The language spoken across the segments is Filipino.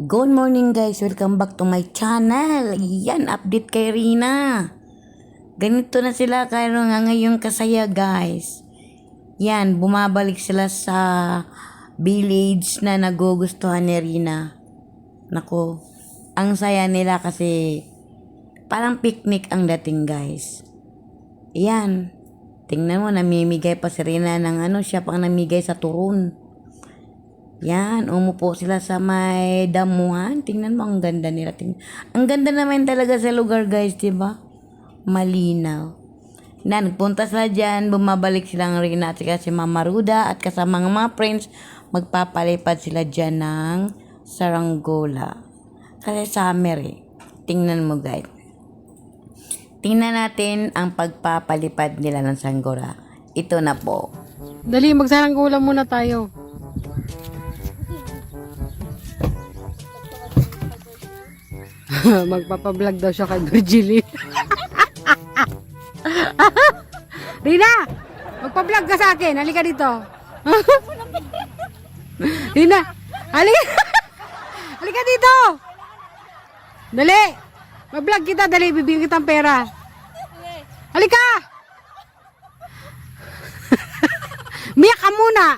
Good morning guys, welcome back to my channel. Yan, update kay Rina. Ganito na sila kaya nga ngayong kasaya guys. Yan, bumabalik sila sa village na nagugustuhan ni Rina. Nako, ang saya nila kasi parang picnic ang dating guys. Yan, tingnan mo, namimigay pa si Rina ng ano, siya pang namigay sa turun. Yan, umupo sila sa may damuhan. Tingnan mo, ang ganda nila. Tingnan. Ang ganda naman talaga sa lugar, guys, di ba? Malinaw. Na, nagpunta sila dyan, bumabalik silang Rina at si Mama Ruda at kasama ng mga friends, magpapalipad sila dyan ng saranggola. Kasi summer eh. Tingnan mo, guys. Tingnan natin ang pagpapalipad nila ng saranggola. Ito na po. Dali, magsaranggola muna tayo. Magpapablog daw siya kay Virgilie. Rina! Magpa-vlog ka sa akin. Halika dito. Rina! Halika! Halika dito! Dali! Mag-vlog kita. Dali, bibigyan kitang pera. Halika! Miyak ka muna!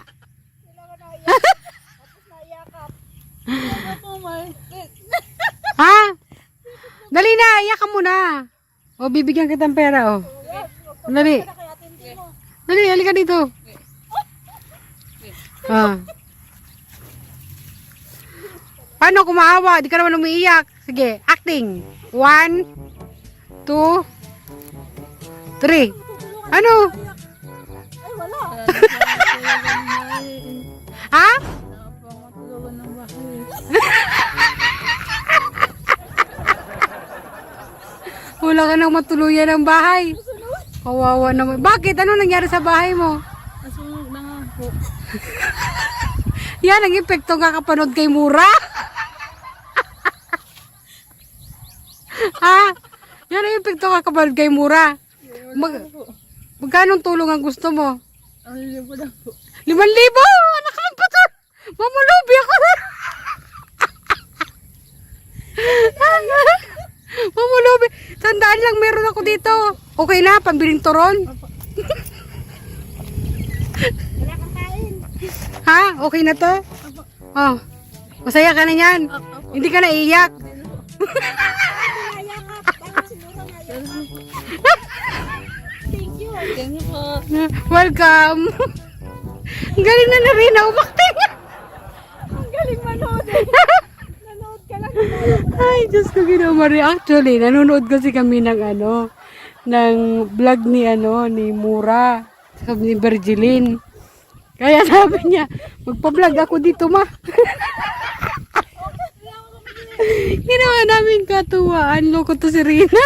ha? Dali na, iyak ka muna. O, bibigyan kitang pera, o. Dali. Dali, halika dito. Ah. Paano kumaawa? Di ka naman umiiyak. Sige, acting. One, two, three. Ano? ha? Wala ka nang matuluyan ng bahay. Kawawa naman. Bakit? Ano nangyari sa bahay mo? Nasunog na nga po. Yan ang epekto nga kapanood kay Mura. ha? Yan ang epekto nga kapanood kay Mura. Mag magkano tulong ang gusto mo? Ang libo na po. Liman libo! Anak ka pa to! Mamulubi ako! Mamulubi! Tandaan lang, meron ako dito. Okay na, pambiling turon. ha? Okay na to? Oh. Masaya ka na yan. Hindi ka na iiyak. Thank you. Welcome. Galing na na rin, umakting. Ang galing manood eh. Nanood ka lang. Ay, Diyos ko, ginamari. Actually, nanonood kasi kami ng ano, ng vlog ni ano, ni Mura, saka ni Virgilin. Kaya sabi niya, magpa-vlog ako dito, ma. Ginawa namin katuwaan. Loko to si Rina.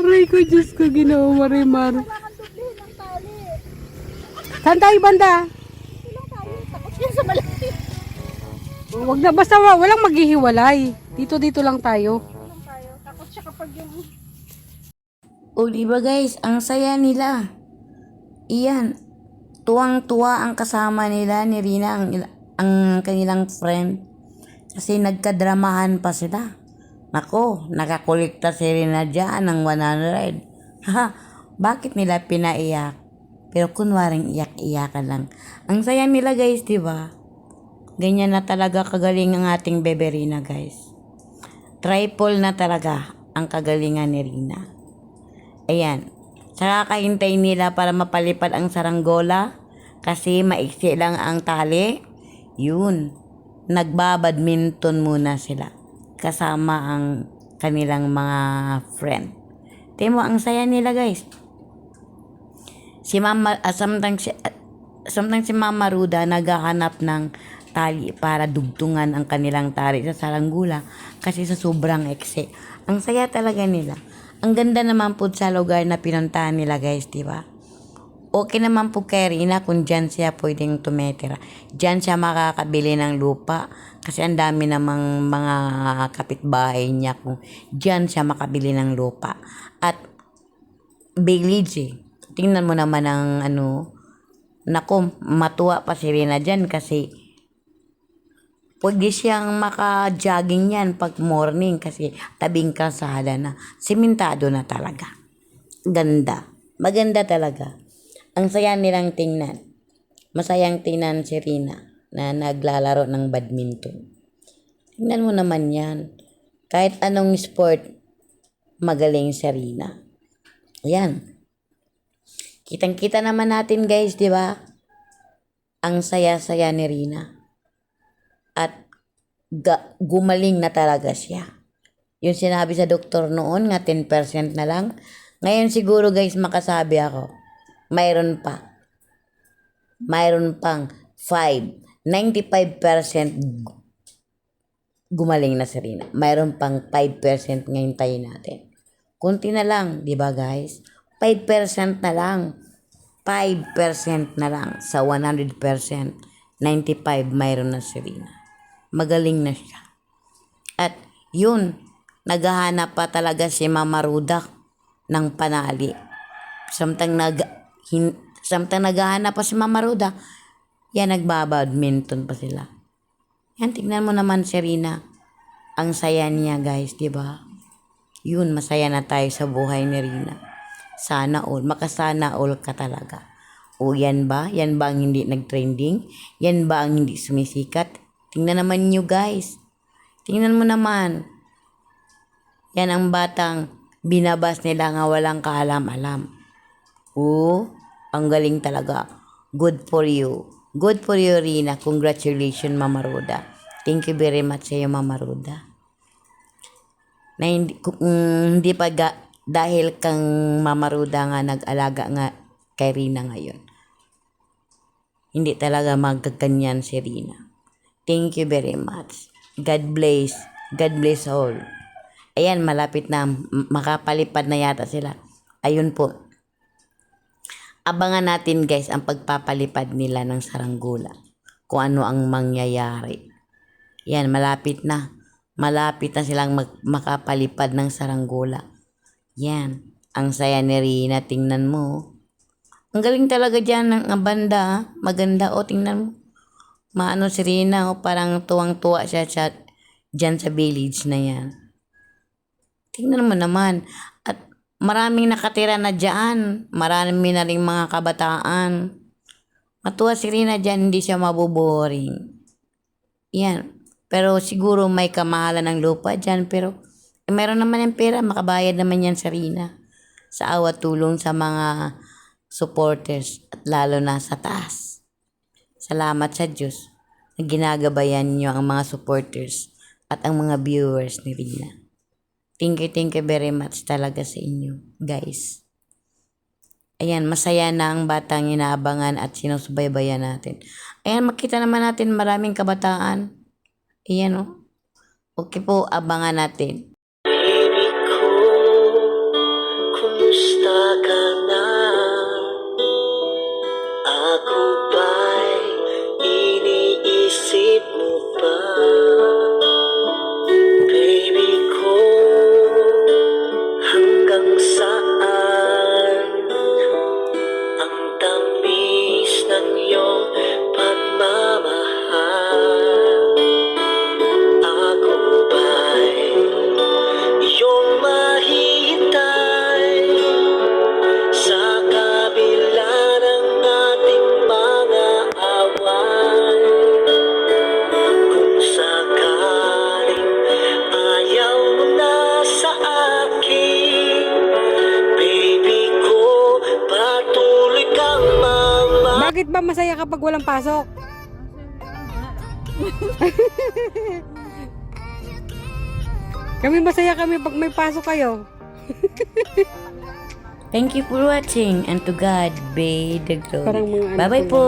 Aray ko, Diyos ko, ginawa marimar. Saan tayo banda? Wag na, basta wa- walang maghihiwalay. Dito, dito lang tayo. Lang tayo. Takot siya kapag yung... O di ba guys, ang saya nila. Iyan, tuwang-tuwa ang kasama nila ni Rina, ang, ang kanilang friend. Kasi nagkadramahan pa sila. Nako, nakakolekta si Rina dyan ng 100. Haha, bakit nila pinaiyak? Pero kunwaring iyak-iyakan lang. Ang saya nila guys, di ba? Ganyan na talaga kagaling ang ating bebe Rina guys. Triple na talaga ang kagalingan ni Rina. Ayan. Saka kahintay nila para mapalipad ang saranggola kasi maiksi lang ang tali. Yun. Nagbabadminton muna sila kasama ang kanilang mga friend. Temo, ang saya nila guys. Si Mama, uh, sometimes, si- ah, sometimes si Mama Ruda naghahanap ng tali para dugtungan ang kanilang tali sa saranggula kasi sa sobrang ekse. Ang saya talaga nila. Ang ganda naman po sa lugar na pinuntahan nila guys, di ba? Okay naman po kay Rina kung dyan siya pwedeng tumetira. Dyan siya makakabili ng lupa kasi ang dami namang mga kapitbahay niya kung dyan siya makabili ng lupa. At village eh. Tingnan mo naman ang ano, nako, matuwa pa si Rina dyan kasi Pwede siyang maka-jogging yan pag morning kasi tabing kalsada na. Simentado na talaga. Ganda. Maganda talaga. Ang saya nilang tingnan. Masayang tingnan si Rina na naglalaro ng badminton. Tingnan mo naman yan. Kahit anong sport, magaling si Rina. Ayan. Kitang-kita naman natin guys, di ba? Ang saya-saya ni Rina. At ga- gumaling na talaga siya. Yung sinabi sa doktor noon nga 10% na lang. Ngayon siguro guys makasabi ako. Mayroon pa. Mayroon pang 5. 95% gu- gumaling na si Rina. Mayroon pang 5% ngayon tayo natin. Kunti na lang, di ba guys? 5% na lang. 5% na lang sa 100%. 95 mayroon na si Rina. Magaling na siya. At yun, naghahanap pa talaga si Mama Ruda ng panali. Samtang nag hin, samtang naghahanap pa si Mama Ruda, yan nagbabadminton pa sila. Yan, tignan mo naman si Rina. Ang saya niya guys, di ba? Yun, masaya na tayo sa buhay ni Rina. Sana all, makasana all ka talaga. O yan ba? Yan ba ang hindi nag-trending? Yan ba ang hindi sumisikat? Tingnan naman nyo guys. Tingnan mo naman. Yan ang batang binabas nila nga walang kaalam-alam. Oo, ang galing talaga. Good for you. Good for you, Rina. Congratulations, Mama Roda. Thank you very much sa iyo, Mama Roda. Na hindi, kung mm, hindi pa ga, dahil kang Mama Roda nga nag-alaga nga kay Rina ngayon. Hindi talaga magkaganyan si Rina. Thank you very much. God bless. God bless all. Ayan, malapit na. Makapalipad na yata sila. Ayun po. Abangan natin guys ang pagpapalipad nila ng saranggula. Kung ano ang mangyayari. Yan, malapit na. Malapit na silang mag- makapalipad ng saranggula. Yan. Ang saya ni Rina. Tingnan mo. Ang galing talaga dyan ng banda. ah. Maganda. O, tingnan mo. Maano si Rina. O, parang tuwang-tuwa siya, siya dyan sa village na yan. Tingnan mo naman. At maraming nakatira na dyan. Marami na rin mga kabataan. Matuwa si Rina dyan, hindi siya maboboring. Yan. Pero siguro may kamahalan ng lupa dyan. Pero eh, meron naman yung pera. Makabayad naman yan sa Rina. Sa awa tulong sa mga supporters at lalo na sa taas. Salamat sa Diyos na ginagabayan niyo ang mga supporters at ang mga viewers ni Rina. Thank you, thank you very much talaga sa inyo, guys. Ayan, masaya na ang batang inaabangan at sinusubaybayan natin. Ayan, makita naman natin maraming kabataan. Ayan, oh. Okay po, abangan natin. Baby ko, kumusta ka Bakit ba masaya kapag walang pasok? kami masaya kami pag may pasok kayo. Thank you for watching and to God be the glory. ano Bye-bye ko po!